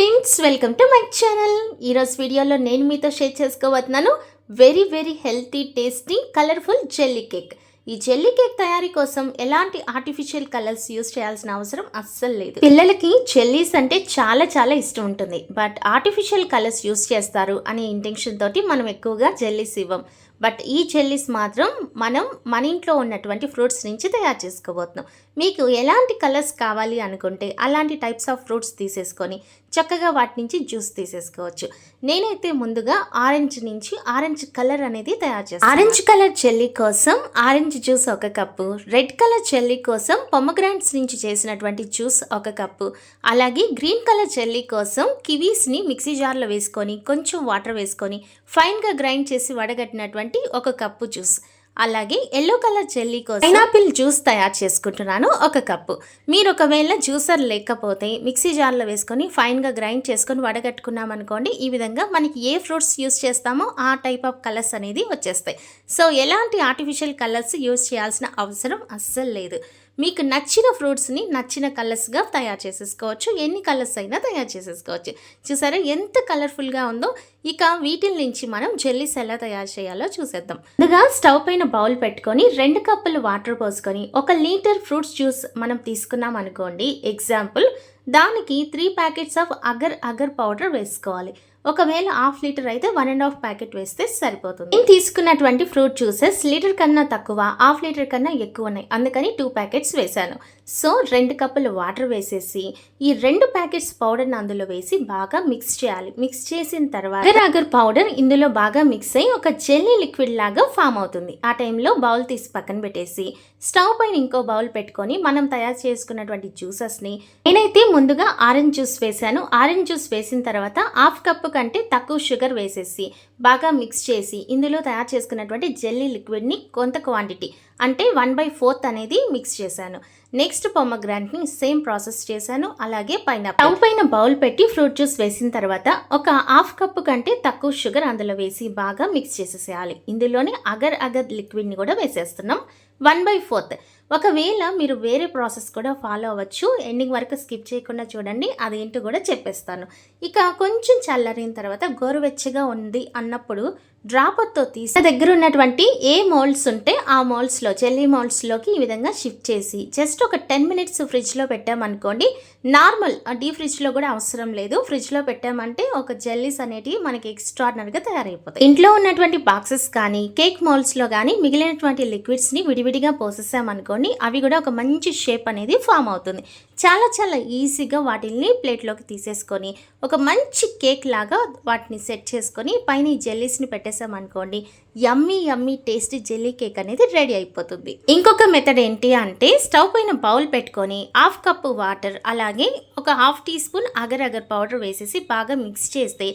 Friends welcome to my channel ఈరోజు వీడియోలో నేను మీతో షేర్ చేసుకోబోతున్నాను very very healthy tasty colourful jelly cake ఈ జెల్లీ కేక్ తయారీ కోసం ఎలాంటి ఆర్టిఫిషియల్ కలర్స్ యూస్ చేయాల్సిన అవసరం అస్సలు లేదు. పిల్లలకి జెల్లీస్ అంటే చాలా చాలా ఇష్టం ఉంటుంది. బట్ ఆర్టిఫిషియల్ కలర్స్ యూస్ చేస్తారు అనే ఇంటెన్షన్ తోటి మనం ఎక్కువగా జెల్లీస్ ఇవ్వం. బట్ ఈ జెల్లీస్ మాత్రం మనం మన ఇంట్లో ఉన్నటువంటి ఫ్రూట్స్ నుంచి తయారు చేసుకోబోతున్నాం. మీకు ఎలాంటి కలర్స్ కావాలి అనుకుంటే అలాంటి టైప్స్ ఆఫ్ ఫ్రూట్స్ తీసేసుకొని చక్కగా వాటి నుంచి జ్యూస్ తీసేసుకోవచ్చు. నేనైతే ముందుగా ఆరెంజ్ నుంచి ఆరెంజ్ కలర్ అనేది తయారు చేస్తాను. ఆరెంజ్ కలర్ చెల్లీ కోసం ఆరెంజ్ జ్యూస్ ఒక కప్పు రెడ్ కలర్ చెల్లీ కోసం పొమగ్రాంట్స్ నుంచి చేసినటువంటి జ్యూస్ ఒక కప్పు అలాగే గ్రీన్ కలర్ చెల్లీ కోసం కివీస్ని మిక్సీ జార్లో వేసుకొని కొంచెం వాటర్ వేసుకొని ఫైన్గా గ్రైండ్ చేసి వడగట్టినటువంటి ఒక కప్పు జ్యూస్. అలాగే ఎల్లో కలర్ జెల్లీ కోసం పైనాపిల్ జ్యూస్ తయారు చేసుకుంటున్నాను ఒక కప్పు. మీరు ఒకవేళ జ్యూసర్ లేకపోతే మిక్సీ జార్లో వేసుకొని ఫైన్గా గ్రైండ్ చేసుకొని వడగట్టుకున్నాం అనుకోండి ఈ విధంగా మనకి ఏ ఫ్రూట్స్ యూస్ చేస్తామో ఆ టైప్ ఆఫ్ కలర్స్ అనేది వచ్చేస్తాయి. సో ఎలాంటి ఆర్టిఫిషియల్ కలర్స్ యూస్ చేయాల్సిన అవసరం అస్సలు లేదు. మీకు నచ్చిన ఫ్రూట్స్ని నచ్చిన కలర్స్గా తయారు చేసేసుకోవచ్చు. ఎన్ని కలర్స్ అయినా తయారు చేసేసుకోవచ్చు. చూసారా ఎంత కలర్ఫుల్గా ఉందో? ఇక వీటిల నుంచి మనం జెల్లీస్ ఎలా తయారు చేయాలో చూసేద్దాం. ముందుగా స్టవ్ పైన బౌల్ పెట్టుకొని రెండు కప్పులు వాటర్ పోసుకొని ఒక లీటర్ ఫ్రూట్స్ జ్యూస్ మనం తీసుకున్నాం అనుకోండి ఎగ్జాంపుల్ దానికి three packets of agar agar powder వేసుకోవాలి. ఒకవేళ హాఫ్ లీటర్ అయితే వన్ అండ్ హాఫ్ ప్యాకెట్ వేస్తే సరిపోతుంది. నేను తీసుకున్నటువంటి ఫ్రూట్ జ్యూసెస్ లీటర్ కన్నా తక్కువ హాఫ్ లీటర్ కన్నా ఎక్కువ ఉన్నాయి. అందుకని టూ ప్యాకెట్స్ వేశాను. సో రెండు కప్పులు వాటర్ వేసేసి ఈ రెండు ప్యాకెట్స్ పౌడర్ని అందులో వేసి బాగా మిక్స్ చేయాలి. మిక్స్ చేసిన తర్వాత అగర్ అగర్ పౌడర్ ఇందులో బాగా మిక్స్ అయ్యి ఒక జెల్లీ లిక్విడ్ లాగా ఫామ్ అవుతుంది. ఆ టైంలో బౌల్ తీసి పక్కన పెట్టేసి స్టవ్ పైన ఇంకో బౌల్ పెట్టుకొని మనం తయారు చేసుకున్నటువంటి జ్యూసెస్ని నేనైతే ముందుగా ఆరెంజ్ జ్యూస్ వేసాను ఆరెంజ్ జ్యూస్ వేసిన తర్వాత హాఫ్ కప్పు కంటే తక్కువ షుగర్ వేసేసి బాగా మిక్స్ చేసి ఇందులో తయారు చేసుకున్నటువంటి జెల్లీ లిక్విడ్ని కొంత క్వాంటిటీ అంటే వన్ బై ఫోర్త్ అనేది మిక్స్ చేశాను. నెక్స్ట్ పొమ్మగ్రాంట్ని సేమ్ ప్రాసెస్ చేశాను. అలాగే పైన స్టవ్ పైన బౌల్ పెట్టి ఫ్రూట్ జ్యూస్ వేసిన తర్వాత ఒక హాఫ్ కప్పు కంటే తక్కువ షుగర్ అందులో వేసి బాగా మిక్స్ చేసేసేయాలి. ఇందులోనే అగర్ అగర్ లిక్విడ్ని కూడా వేసేస్తున్నాం. One by fourth. ఒకవేళ మీరు వేరే ప్రాసెస్ కూడా ఫాలో అవ్వచ్చు. ఎండింగ్ వరకు స్కిప్ చేయకుండా చూడండి. అదేంటో కూడా చెప్పేస్తాను. ఇక కొంచెం చల్లరిన తర్వాత గోరువెచ్చగా ఉంది అన్నప్పుడు డ్రాపర్తో తీసి దగ్గర ఉన్నటువంటి ఏ మోల్డ్స్ ఉంటే ఆ మోల్డ్స్లో జెల్లీ మోల్డ్స్లోకి ఈ విధంగా షిఫ్ట్ చేసి జస్ట్ ఒక టెన్ మినిట్స్ ఫ్రిడ్జ్లో పెట్టామనుకోండి నార్మల్ డీ ఫ్రిడ్జ్లో కూడా అవసరం లేదు. ఫ్రిడ్జ్లో పెట్టామంటే ఒక జెల్లీస్ అనేటివి మనకి ఎక్స్ట్రాడినరీగా తయారైపోతాయి. ఇంట్లో ఉన్నటువంటి బాక్సెస్ కానీ కేక్ మోల్డ్స్లో కానీ మిగిలినటువంటి లిక్విడ్స్ని విడివిడిగా పోసేసామనుకోండి అవి కూడా ఒక మంచి షేప్ అనేది ఫామ్ అవుతుంది. చాలా చాలా ఈజీగా వాటిని ప్లేట్లోకి తీసేసుకొని ఒక మంచి కేక్ లాగా వాటిని సెట్ చేసుకొని పైన ఈ జెల్లీస్ని పెట్టేసామనుకోండి yummy yummy tasty jelly cake అనేది రెడీ అయిపోతుంది. ఇంకొక మెథడ్ ఏంటి అంటే స్టవ్ పైన బౌల్ పెట్టుకొని హాఫ్ కప్పు వాటర్ అలాగే ఒక half teaspoon agar agar powder వేసేసి బాగా మిక్స్ చేస్తే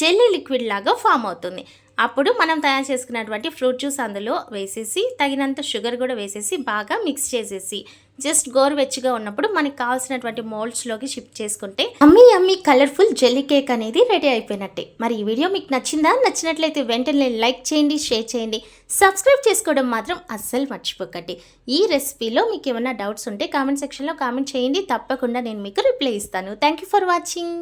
జెల్లీ లిక్విడ్ లాగా ఫామ్ అవుతుంది. అప్పుడు మనం తయారు చేసుకున్నటువంటి ఫ్రూట్ జ్యూస్ అందులో వేసేసి తగినంత షుగర్ కూడా వేసేసి బాగా మిక్స్ చేసేసి జస్ట్ గోరువెచ్చగా ఉన్నప్పుడు మనకి కావాల్సినటువంటి మోల్డ్స్లోకి షిఫ్ట్ చేసుకుంటే yummy yummy colourful jelly cake అనేది రెడీ అయిపోయినట్టే. మరి ఈ వీడియో మీకు నచ్చిందా? నచ్చినట్లయితే వెంటనే లైక్ చేయండి షేర్ చేయండి. సబ్స్క్రైబ్ చేసుకోవడం మాత్రం అస్సలు మర్చిపోకండి. ఈ రెసిపీలో మీకు ఏమైనా డౌట్స్ ఉంటే కామెంట్ సెక్షన్లో కామెంట్ చేయండి. తప్పకుండా నేను మీకు రిప్లై ఇస్తాను. Thank you for watching